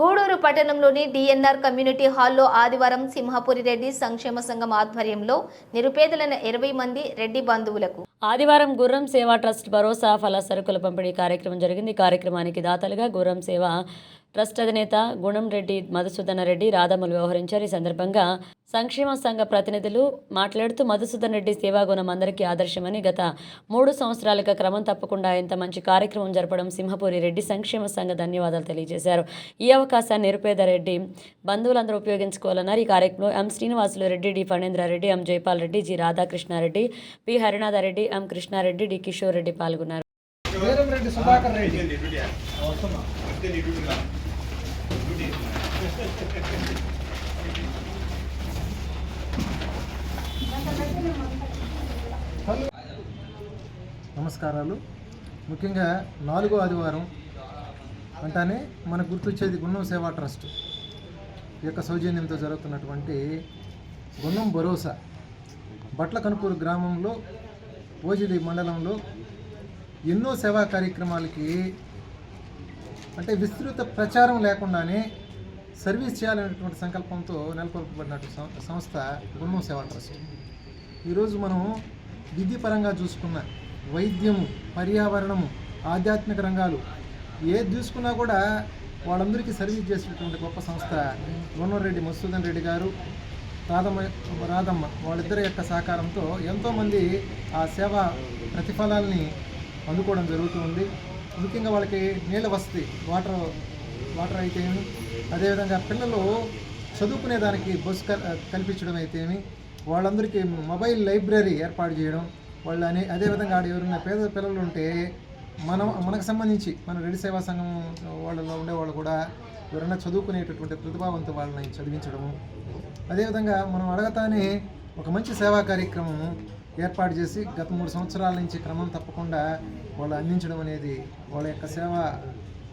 గూడూరు పట్టణంలోని DNR community హాల్లో ఆదివారం సింహపురి రెడ్డి సంక్షేమ సంఘం ఆధ్వర్యంలో నిరుపేదలైన ఇరవై మంది రెడ్డి బంధువులకు ఆదివారం గుర్రం సేవా ట్రస్ట్ భరోసా ఫల సరుకుల పంపిణీ కార్యక్రమం జరిగింది. కార్యక్రమానికి దాతలుగా గుర్రం సేవ ట్రస్ట్ అధినేత గుణం రెడ్డి మధుసూదన రెడ్డి రాధమ్మలు వ్యవహరించారు. ఈ సందర్భంగా సంక్షేమ సంఘ ప్రతినిధులు మాట్లాడుతూ మధుసూదన్ రెడ్డి సేవాగుణం అందరికీ ఆదర్శమని గత మూడు సంవత్సరాలుగా క్రమం తప్పకుండా ఇంత మంచి కార్యక్రమం జరపడం సింహపూరి రెడ్డి సంక్షేమ సంఘ ధన్యవాదాలు తెలియజేశారు. ఈ అవకాశాన్ని నిరుపేద రెడ్డి బంధువులందరూ ఉపయోగించుకోవాలన్నారు. ఈ కార్యక్రమంలో M Srinivasulu Reddy D Phanendra Reddy M Jaipal Reddy G Radhakrishna Reddy P Harinatha Reddy M Krishna Reddy D Kishore Reddy పాల్గొన్నారు. నమస్కారాలు. ముఖ్యంగా నాలుగో ఆదివారం అంటానే మనకు గుర్తొచ్చేది గున్నం సేవా ట్రస్ట్ ఈ యొక్క సౌజన్యంతో జరుగుతున్నటువంటి గున్నం భరోసా. బట్ల కనుపూరు గ్రామంలో ఓజిలి మండలంలో ఎన్నో సేవా కార్యక్రమాలకి అంటే విస్తృత ప్రచారం లేకుండానే సర్వీస్ చేయాలనేటువంటి సంకల్పంతో నెలకొల్పబడినటువంటి సం- సంస్థ గున్నం సేవా ట్రస్ట్. ఈరోజు మనం విద్యపరంగా చూసుకున్న వైద్యము పర్యావరణము ఆధ్యాత్మిక రంగాలు ఏది చూసుకున్నా కూడా వాళ్ళందరికీ సర్వీస్ చేసినటువంటి గొప్ప సంస్థ రెడ్డి మసూదన్ రెడ్డి గారు రాధమ్మ రాధమ్మ వాళ్ళిద్దరి యొక్క సహకారంతో ఎంతోమంది ఆ సేవా ప్రతిఫలాల్ని అందుకోవడం జరుగుతూ ఉంది ముఖ్యంగా వాళ్ళకి నీళ్ళ వసతి వాటర్ వాటర్ అయితేమి అదేవిధంగా పిల్లలు చదువుకునే దానికి బస్సు కల్- కల్పించడం అయితేమి వాళ్ళందరికీ మొబైల్ లైబ్రరీ ఏర్పాటు చేయడం వాళ్ళు అనే అదేవిధంగా ఆడ ఎవరైనా పేద పిల్లలు ఉంటే మనం మనకు సంబంధించి మన రెడ్డి సేవా సంఘం వాళ్ళలో ఉండేవాళ్ళు కూడా ఎవరైనా చదువుకునేటటువంటి ప్రతిభావంత వాళ్ళని చదివించడము. అదేవిధంగా మనం అడగతానే ఒక మంచి సేవా కార్యక్రమం ఏర్పాటు చేసి గత మూడు సంవత్సరాల నుంచి క్రమం తప్పకుండా వాళ్ళు అందించడం అనేది వాళ్ళ యొక్క సేవా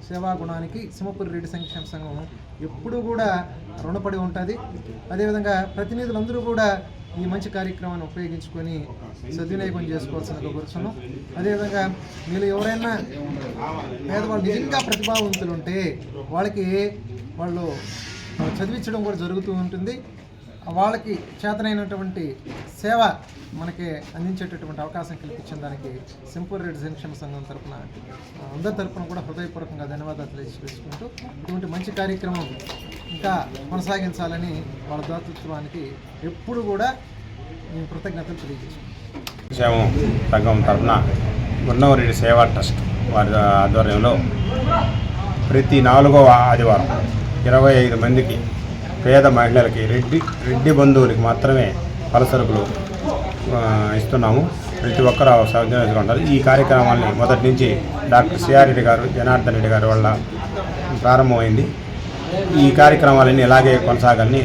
సేవా గుణానికి సింహపురి రెడ్డి సంక్షేమ సంఘం ఎప్పుడూ కూడా రుణపడి ఉంటుంది. అదేవిధంగా ప్రతినిధులందరూ కూడా ఈ మంచి కార్యక్రమాన్ని ఉపయోగించుకొని సద్వినియోగం చేసుకోవాల్సిన కూర్చున్నాం. అదేవిధంగా మీరు ఎవరైనా పేదవాళ్ళు నిజంగా ప్రతిభావంతులు ఉంటే వాళ్ళకి వాళ్ళు చదివించడం కూడా జరుగుతూ ఉంటుంది. వాళ్ళకి చేతనైనటువంటి సేవ మనకి అందించేటటువంటి అవకాశం కల్పించిన దానికి సింపూర్ రెడ్డి సంక్షేమ సంఘం తరపున అందరి తరపున కూడా హృదయపూర్వకంగా ధన్యవాదాలు తెలియజేసుకుంటూ ఇటువంటి మంచి కార్యక్రమం ఇంకా కొనసాగించాలని వాళ్ళ దాతృత్వానికి ఎప్పుడు కూడా మేము కృతజ్ఞతలు తెలియజేసాము సంఘం తరఫున గున్నవరెడ్డి సేవా ట్రస్ట్ వారి ఆధ్వర్యంలో ప్రతి నాలుగవ ఆదివారం ఇరవై ఐదు మందికి పేద మహిళలకి రెడ్డి రెడ్డి బంధువులకి మాత్రమే పలసరుకులు ఇస్తున్నాము. ప్రతి ఒక్కరూ సౌజన్యంగా ఈ కార్యక్రమాన్ని మొదటి నుంచి డాక్టర్ సిఆర్ రెడ్డి గారు జనార్దన్ రెడ్డి గారి వల్ల ప్రారంభమైంది. ఈ కార్యక్రమాలన్నీ ఇలాగే కొనసాగాలని